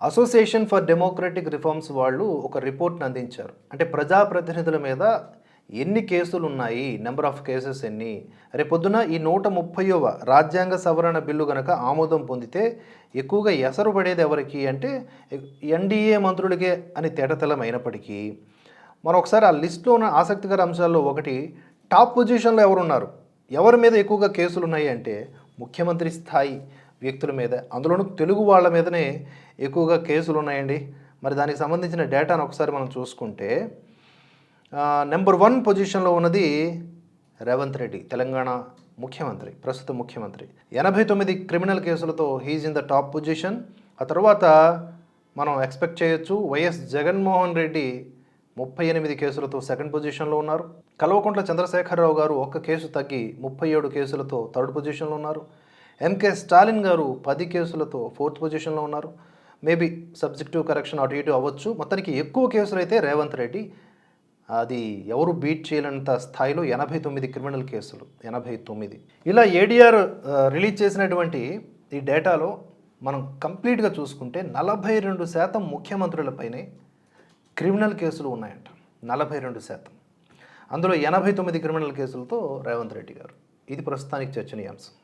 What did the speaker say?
Association for democratic reforms వాళ్ళు ఒక రిపోర్ట్ని అందించారు. అంటే ప్రజాప్రతినిధుల మీద ఎన్ని కేసులు ఉన్నాయి నెంబర్ ఆఫ్ కేసెస్ ఎన్ని రేపొద్దున ఈ నూట ముప్పైవ రాజ్యాంగ సవరణ బిల్లు కనుక ఆమోదం పొందితే ఎక్కువగా ఎసరు పడేది ఎవరికి అంటే ఎన్డీఏ మంత్రులకే అని తేటతలం అయినప్పటికీ మరొకసారి ఒకసారి ఆ లిస్ట్లో ఉన్న ఆసక్తికర అంశాల్లో ఒకటి టాప్ పొజిషన్లో ఎవరున్నారు? ఎవరి మీద ఎక్కువగా కేసులు ఉన్నాయి అంటే ముఖ్యమంత్రి స్థాయి వ్యక్తుల మీద అందులోనూ తెలుగు వాళ్ళ మీదనే ఎక్కువగా కేసులు ఉన్నాయండి. మరి దానికి సంబంధించిన డేటాను ఒకసారి మనం చూసుకుంటే నెంబర్ వన్ పొజిషన్లో ఉన్నది రేవంత్ రెడ్డి తెలంగాణ ముఖ్యమంత్రి ప్రస్తుత ముఖ్యమంత్రి. ఎనభై తొమ్మిది క్రిమినల్ కేసులతో he's in the top position ఆ తర్వాత మనం ఎక్స్పెక్ట్ చేయొచ్చు వైఎస్ జగన్మోహన్ రెడ్డి ముప్పై ఎనిమిది కేసులతో సెకండ్ పొజిషన్లో ఉన్నారు. కల్వకుంట్ల చంద్రశేఖరరావు గారు ఒక్క కేసు తగ్గి ముప్పై ఏడు కేసులతో థర్డ్ పొజిషన్లో ఉన్నారు. ఎంకే స్టాలిన్ గారు పది కేసులతో ఫోర్త్ పొజిషన్లో ఉన్నారు. మేబీ సబ్జెక్టివ్ కరెక్షన్ అటు ఇటు అవ్వచ్చు. మొత్తానికి ఎక్కువ కేసులు అయితే రేవంత్ రెడ్డి అది ఎవరు బీట్ చేయలేనంత స్థాయిలో ఎనభై తొమ్మిది క్రిమినల్ కేసులు ఎనభై తొమ్మిది. ఇలా ఏడీఆర్ రిలీజ్ చేసినటువంటి ఈ డేటాలో మనం కంప్లీట్గా చూసుకుంటే నలభై రెండు శాతం ముఖ్యమంత్రులపైనే క్రిమినల్ కేసులు ఉన్నాయంట. నలభై రెండు శాతం. అందులో ఎనభై తొమ్మిది క్రిమినల్ కేసులతో రేవంత్ రెడ్డి గారు. ఇది ప్రస్తుతానికి చర్చనీయాంశం.